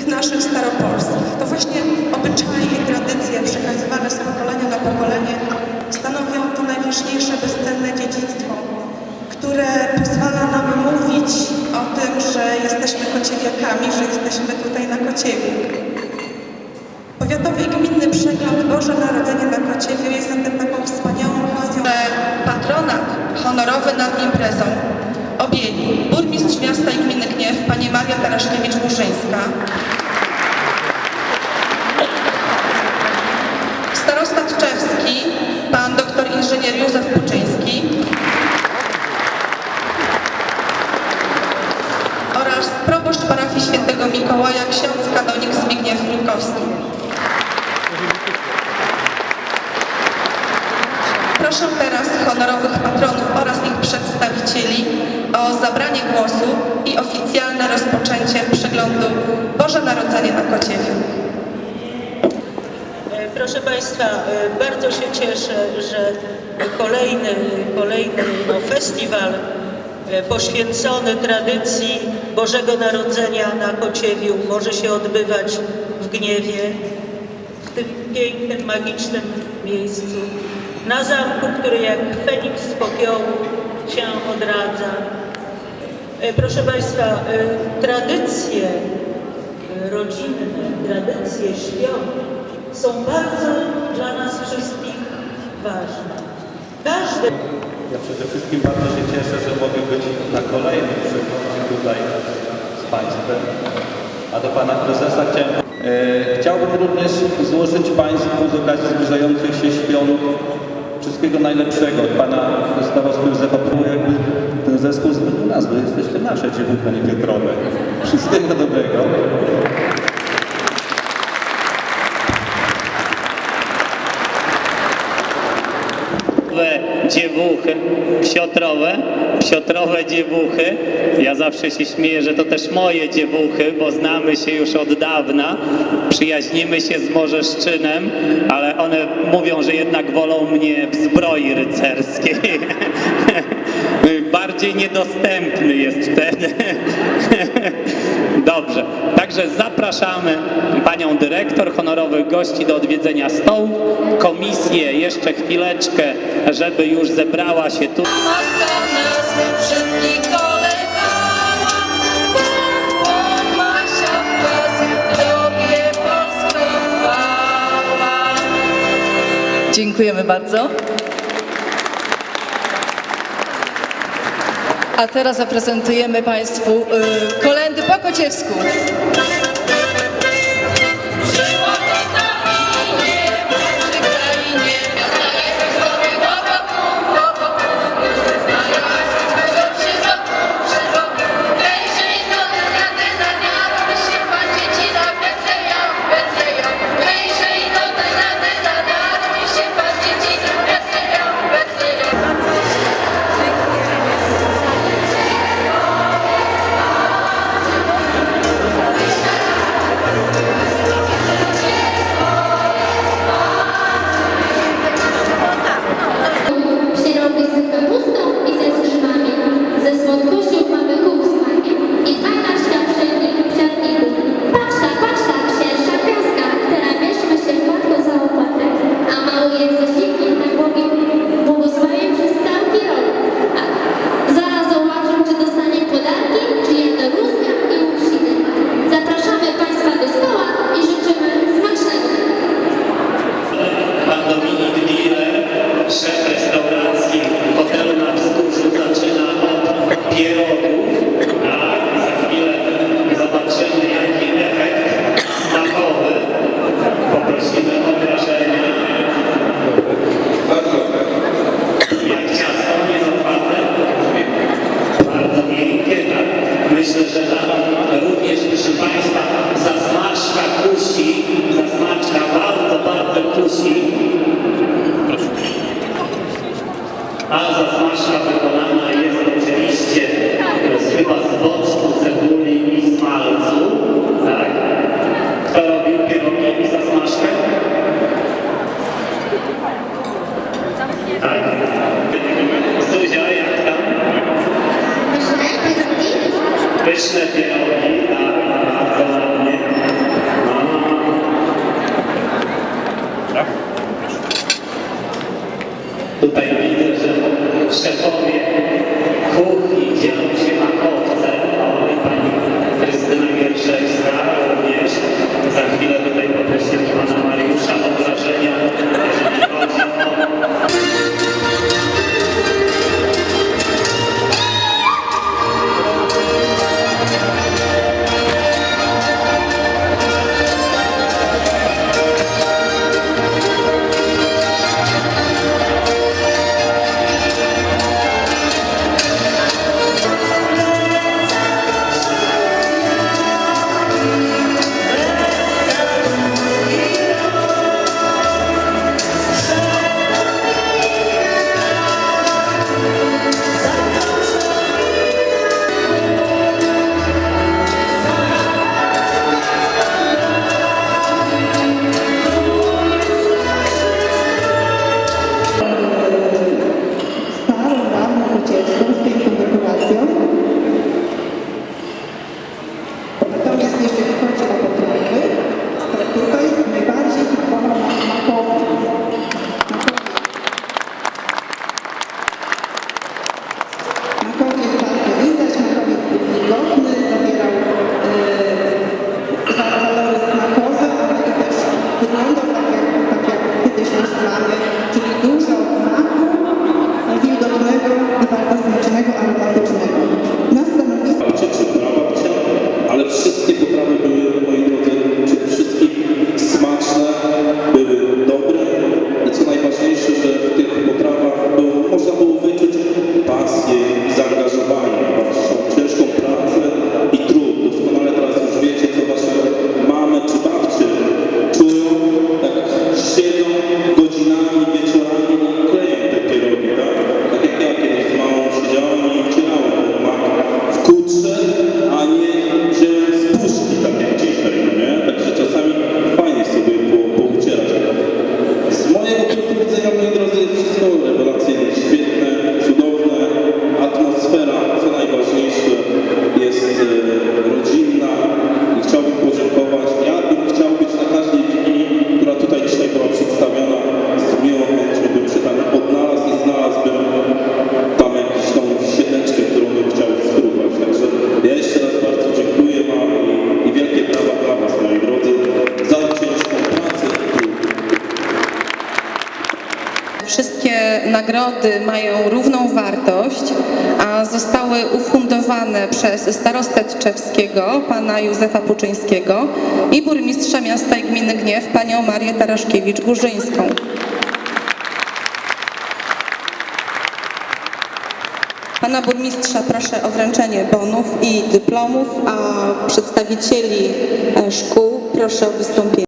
tych naszych staropolskich. To właśnie obyczaje i tradycje przekazywane z pokolenia na pokolenie stanowią to najważniejsze, bezcenne dziedzictwo, które pozwala nam mówić o tym, że jesteśmy kociewiakami, że jesteśmy tutaj na Kociewiu. Powiatowy i gminny przegląd Boże Narodzenie na Kociewiu jest zatem taką wspaniałą okazją. Patronat honorowy nad imprezą burmistrz miasta i gminy Gniew, pani Maria Taraszkiewicz-Muszyńska, starosta Tczewski, pan doktor inżynier Józef Puczyński oraz proboszcz parafii świętego Mikołaja, ksiądz kanonik Zbigniew Minkowski. Proszę teraz honorowych patronów oraz ich przedstawicieli o zabranie głosu i oficjalne rozpoczęcie przeglądu Boże Narodzenie na Kociewiu. Proszę Państwa, bardzo się cieszę, że kolejny, kolejny no, festiwal poświęcony tradycji Bożego Narodzenia na Kociewiu może się odbywać w Gniewie, w tym pięknym, magicznym miejscu, na zamku, który jak Feniks z popiołu się odradza. E, Proszę Państwa, e, tradycje rodzinne, tradycje świąt są bardzo dla nas wszystkich ważne. Każdy Ja przede wszystkim bardzo się cieszę, że mogę być na kolejnym przeglądzie tutaj z Państwem. A do Pana Prezesa chciałem... E, chciałbym również złożyć Państwu z okazji zbliżających się świąt wszystkiego najlepszego od Pana starosty Józefa jakby ten zespół zmienił nazwę. Jesteście nasze dziewucha, nie Piotrowe. Wszystkiego dobrego. Psiotrowe dziewuchy, psiotrowe, psiotrowe dziewuchy. Ja zawsze się śmieję, że to też moje dziewuchy, bo znamy się już od dawna. Przyjaźnimy się z Morzeszczynem, ale one mówią, że jednak wolą mnie w zbroi rycerskiej. Bardziej niedostępny jest wtedy. Dobrze, także zapraszamy panią dyrektor, honorowych gości do odwiedzenia stołu. Komisję jeszcze chwileczkę, żeby już zebrała się tu. Matka nas A teraz zaprezentujemy Państwu y, kolendy po kociewsku. Krishna தினம் Natomiast jeśli chodzi o potrzeby, to tutaj najbardziej ich pomaga na COVID. nagrody mają równą wartość, a zostały ufundowane przez starostę Tczewskiego, pana Józefa Puczyńskiego i burmistrza miasta i gminy Gniew, panią Marię Taraszkiewicz-Górzyńską. Pana burmistrza proszę o wręczenie bonów i dyplomów, a przedstawicieli e, szkół proszę o wystąpienie.